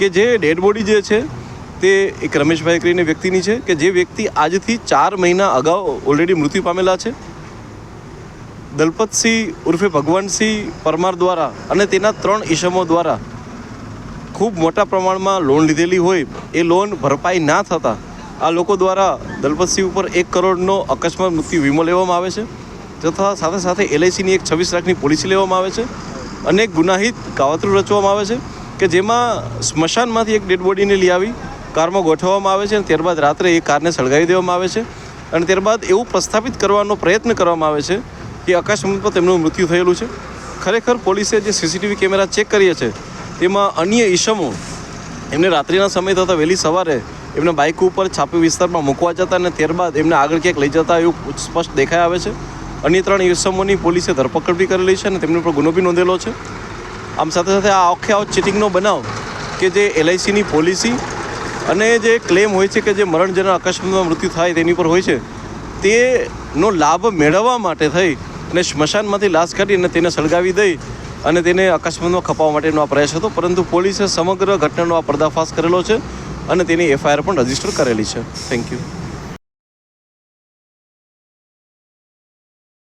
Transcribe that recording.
કે જે dead body જે છે, તે એક રમેશભાઈ કરીને વ્યક્તિની છે કે જે વ્યક્તિ આજથી ચાર મહિના અગાઉ ઓલરેડી મૃત્યુ પામેલા છે. દલપતસિંહ ઉર્ફે ભગવાનસિંહ પરમાર દ્વારા અને તેના ત્રણ ઈસમો દ્વારા ખૂબ મોટા પ્રમાણમાં લોન લીધેલી હોય, એ લોન ભરપાઈ ના થતાં આ લોકો દ્વારા દલપતસિંહ ઉપર એક કરોડનો અકસ્માત મૃત્યુ વીમો લેવામાં આવે છે તથા સાથે સાથે એલઆઈસીની એક છવ્વીસ લાખની પોલિસી લેવામાં આવે છે. અનેક ગુનાહિત કાવતરું રચવામાં આવે છે. કે જેમાં સ્મશાનમાંથી એક ડેડ બોડીને લઈ આવી, કારમાં ગોઠવવામાં આવે છે અને ત્યારબાદ રાત્રે એ કારને સળગાવી દેવામાં આવે છે અને ત્યારબાદ એવું પ્રસ્થાપિત કરવાનો પ્રયત્ન કરવામાં આવે છે કે અકસ્માત પર તેમનું મૃત્યુ થયેલું છે. ખરેખર પોલીસે જે સીસીટીવી કેમેરા ચેક કર્યા છે, તેમાં અન્ય ઈસમો એમને રાત્રિના સમય તથા વહેલી સવારે એમના બાઇક ઉપર છાપી વિસ્તારમાં મૂકવા જતા અને ત્યારબાદ એમને આગળ ક્યાંક લઈ જતા એવું સ્પષ્ટ દેખાઈ આવે છે. અન્ય ત્રણ ઈસમોની પોલીસે ધરપકડ બી કરેલી છે અને તેમની ઉપર ગુનો બી નોંધેલો છે. આમ સાથે સાથે આ આખે આવો ચીટિંગનો બનાવ કે જે એલઆઈસીની પોલિસી અને જે ક્લેમ હોય છે કે જે મરણજનક અકસ્માતમાં મૃત્યુ થાય તેની પર હોય છે, તેનો લાભ મેળવવા માટે થઈ અને સ્મશાનમાંથી લાશ કાઢી અને તેને સળગાવી દઈ અને તેને અકસ્માતમાં ખપાવવા માટેનો આ પ્રયાસ હતો. પરંતુ પોલીસે સમગ્ર ઘટનાનો આ પર્દાફાશ કરેલો છે અને તેની એફઆઈઆર પણ રજિસ્ટર કરેલી છે. Thank you